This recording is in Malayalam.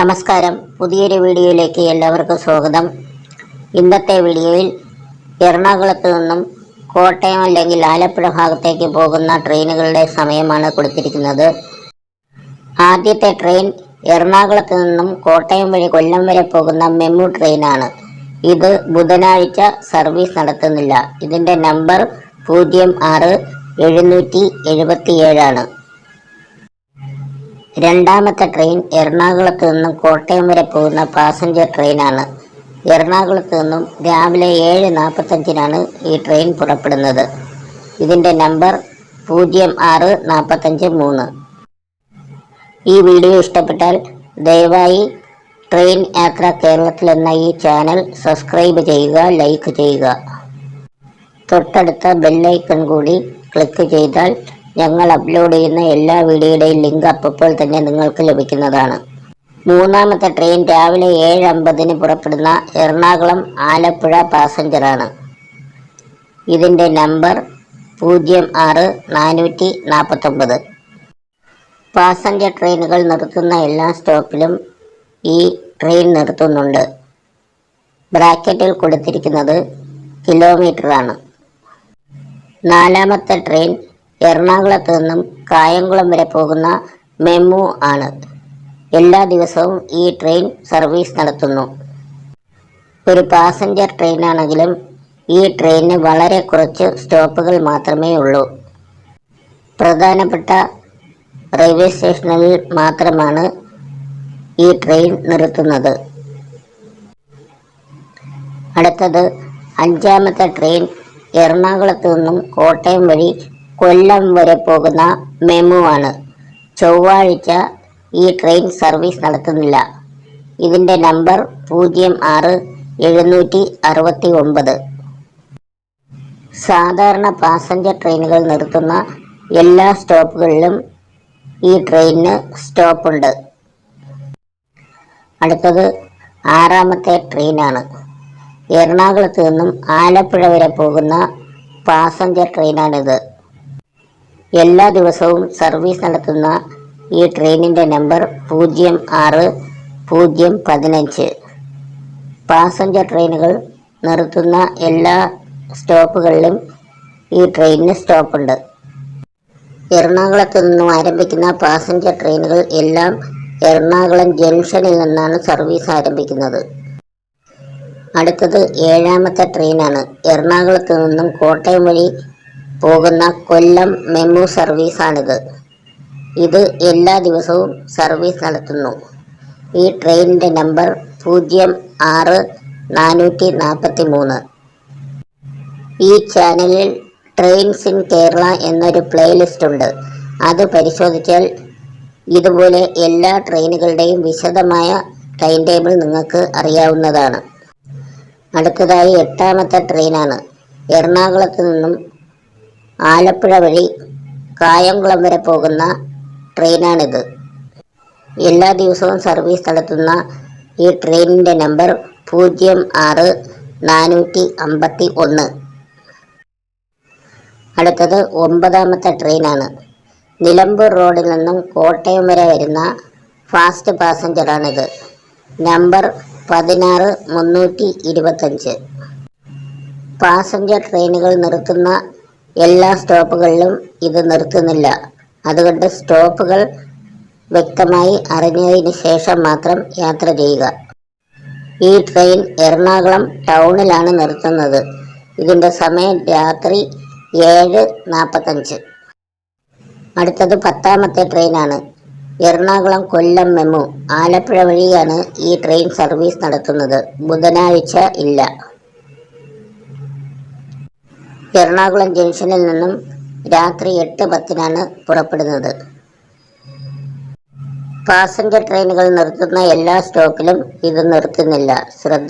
നമസ്കാരം. പുതിയൊരു വീഡിയോയിലേക്ക് എല്ലാവർക്കും സ്വാഗതം. ഇന്നത്തെ വീഡിയോയിൽ എറണാകുളത്ത് നിന്നും കോട്ടയം അല്ലെങ്കിൽ ആലപ്പുഴ ഭാഗത്തേക്ക് പോകുന്ന ട്രെയിനുകളുടെ സമയമാണ് കൊടുത്തിരിക്കുന്നത്. ആദ്യത്തെ ട്രെയിൻ എറണാകുളത്ത് നിന്നും കോട്ടയം വഴി കൊല്ലം വരെ പോകുന്ന മെമു ട്രെയിനാണ്. ഇത് ബുധനാഴ്ച സർവീസ് നടത്തുന്നില്ല. ഇതിന്റെ നമ്പർ പൂജ്യം ആറ് എഴുന്നൂറ്റി എഴുപത്തിയേഴാണ്. രണ്ടാമത്തെ ട്രെയിൻ എറണാകുളത്ത് നിന്നും കോട്ടയം വരെ പോകുന്ന പാസഞ്ചർ ട്രെയിനാണ്. എറണാകുളത്ത് നിന്നും രാവിലെ ഏഴ് നാൽപ്പത്തഞ്ചിനാണ് ഈ ട്രെയിൻ പുറപ്പെടുന്നത്. ഇതിന്റെ നമ്പർ പൂജ്യം ആറ് നാൽപ്പത്തഞ്ച് മൂന്ന്. ഈ വീഡിയോ ഇഷ്ടപ്പെട്ടാൽ ദയവായി ട്രെയിൻ യാത്ര കേരളത്തിൽ എന്ന ഈ ചാനൽ സബ്സ്ക്രൈബ് ചെയ്യുക ലൈക്ക് ചെയ്യുക. തൊട്ടടുത്ത ബെല്ലൈക്കൺ കൂടി ക്ലിക്ക് ചെയ്താൽ ഞങ്ങൾ അപ്ലോഡ് ചെയ്യുന്ന എല്ലാ വീഡിയോയുടെയും ലിങ്ക് അപ്പോൾ തന്നെ നിങ്ങൾക്ക് ലഭിക്കുന്നതാണ്. മൂന്നാമത്തെ ട്രെയിൻ രാവിലെ ഏഴ് അമ്പതിന് പുറപ്പെടുന്ന എറണാകുളം ആലപ്പുഴ പാസഞ്ചറാണ് ഇതിന്റെ നമ്പർ പൂജ്യം ആറ് നാനൂറ്റി നാൽപ്പത്തൊമ്പത് പാസഞ്ചർ ട്രെയിനുകൾ നിർത്തുന്ന എല്ലാ സ്റ്റോപ്പിലും ഈ ട്രെയിൻ നിർത്തുന്നുണ്ട്. ബ്രാക്കറ്റിൽ കൊടുത്തിരിക്കുന്നത് കിലോമീറ്ററാണ് നാലാമത്തെ ട്രെയിൻ എറണാകുളത്ത് നിന്നും കായംകുളം വരെ പോകുന്ന മെമു ആണ്. എല്ലാ ദിവസവും ഈ ട്രെയിൻ സർവീസ് നടത്തുന്നു. ഒരു പാസഞ്ചർ ട്രെയിനാണെങ്കിലും ഈ ട്രെയിനിന് വളരെ കുറച്ച് സ്റ്റോപ്പുകൾ മാത്രമേ ഉള്ളൂ. പ്രധാനപ്പെട്ട റെയിൽവേ സ്റ്റേഷനുകളിൽ മാത്രമാണ് ഈ ട്രെയിൻ നിർത്തുന്നത്. അടുത്തത് അഞ്ചാമത്തെ ട്രെയിൻ എറണാകുളത്ത് നിന്നും കോട്ടയം വഴി കൊല്ലം വരെ പോകുന്ന മെമു ആണ്. ചൊവ്വാഴ്ച ഈ ട്രെയിൻ സർവീസ് നടത്തുന്നില്ല. ഇതിന്റെ നമ്പർ പൂജ്യം ആറ് എഴുന്നൂറ്റി അറുപത്തി ഒമ്പത് സാധാരണ പാസഞ്ചർ ട്രെയിനുകൾ നിർത്തുന്ന എല്ലാ സ്റ്റോപ്പുകളിലും ഈ ട്രെയിനിന് സ്റ്റോപ്പുണ്ട്. അടുത്തത് ആറാമത്തെ ട്രെയിനാണ്. എറണാകുളത്ത് നിന്നും ആലപ്പുഴ വരെ പോകുന്ന പാസഞ്ചർ ട്രെയിനാണിത്. എല്ലാ ദിവസവും സർവീസ് നടത്തുന്ന ഈ ട്രെയിനിന്റെ നമ്പർ പൂജ്യം ആറ് പൂജ്യം പതിനഞ്ച്. പാസഞ്ചർ ട്രെയിനുകൾ നിർത്തുന്ന എല്ലാ സ്റ്റോപ്പുകളിലും ഈ ട്രെയിനിന് സ്റ്റോപ്പുണ്ട്. എറണാകുളത്ത് നിന്നും ആരംഭിക്കുന്ന പാസഞ്ചർ ട്രെയിനുകൾ എല്ലാം എറണാകുളം ജംഗ്ഷനിൽ നിന്നാണ് സർവീസ് ആരംഭിക്കുന്നത്. അടുത്തത് ഏഴാമത്തെ ട്രെയിനാണ്. എറണാകുളത്ത് നിന്നും കോട്ടയം വഴി പോകുന്ന കൊല്ലം മെമു സർവീസാണിത്. ഇത് എല്ലാ ദിവസവും സർവീസ് നടത്തുന്നു. ഈ ട്രെയിനിന്റെ നമ്പർ പൂജ്യം ആറ് നാനൂറ്റി നാൽപ്പത്തി മൂന്ന് ഈ ചാനലിൽ ട്രെയിൻസ് ഇൻ കേരള എന്നൊരു പ്ലേലിസ്റ്റ് ഉണ്ട്. അത് പരിശോധിച്ചാൽ ഇതുപോലെ എല്ലാ ട്രെയിനുകളുടെയും വിശദമായ ടൈം ടേബിൾ നിങ്ങൾക്ക് അറിയാവുന്നതാണ്. അടുത്തതായി എട്ടാമത്തെ ട്രെയിനാണ്. എറണാകുളത്ത് നിന്നും ആലപ്പുഴ വഴി കായംകുളം വരെ പോകുന്ന ട്രെയിനാണിത്. എല്ലാ ദിവസവും സർവീസ് നടത്തുന്ന ഈ ട്രെയിനിന്റെ നമ്പർ പൂജ്യം ആറ് നാനൂറ്റി അമ്പത്തി ഒന്ന്. അടുത്തത് ഒമ്പതാമത്തെ ട്രെയിനാണ്. നിലമ്പൂർ റോഡിൽ നിന്നും കോട്ടയം വരെ വരുന്ന ഫാസ്റ്റ് പാസഞ്ചറാണിത്. നമ്പർ പതിനാറ് മുന്നൂറ്റി ഇരുപത്തഞ്ച്. പാസഞ്ചർ ട്രെയിനുകൾ നിർത്തുന്ന എല്ലാ സ്റ്റോപ്പുകളിലും ഇത് നിർത്തുന്നില്ല. അതുകൊണ്ട് സ്റ്റോപ്പുകൾ വ്യക്തമായി അറിഞ്ഞതിന് ശേഷം മാത്രം യാത്ര ചെയ്യുക. ഈ ട്രെയിൻ എറണാകുളം ടൗണിലാണ് നിർത്തുന്നത്. ഇതിന്റെ സമയം രാത്രി ഏഴ് നാൽപ്പത്തഞ്ച് അടുത്തത് പത്താമത്തെ ട്രെയിനാണ്. എറണാകുളം കൊല്ലം മെമു ആലപ്പുഴ വഴിയാണ് ഈ ട്രെയിൻ സർവീസ് നടത്തുന്നത്. ബുധനാഴ്ച ഇല്ല. എറണാകുളം ജംഗ്ഷനിൽ നിന്നും രാത്രി എട്ട് പത്തിനാണ് പുറപ്പെടുന്നത്. പാസഞ്ചർ ട്രെയിനുകൾ നിർത്തുന്ന എല്ലാ സ്റ്റോപ്പിലും ഇത് നിർത്തുന്നില്ല. ശ്രദ്ധ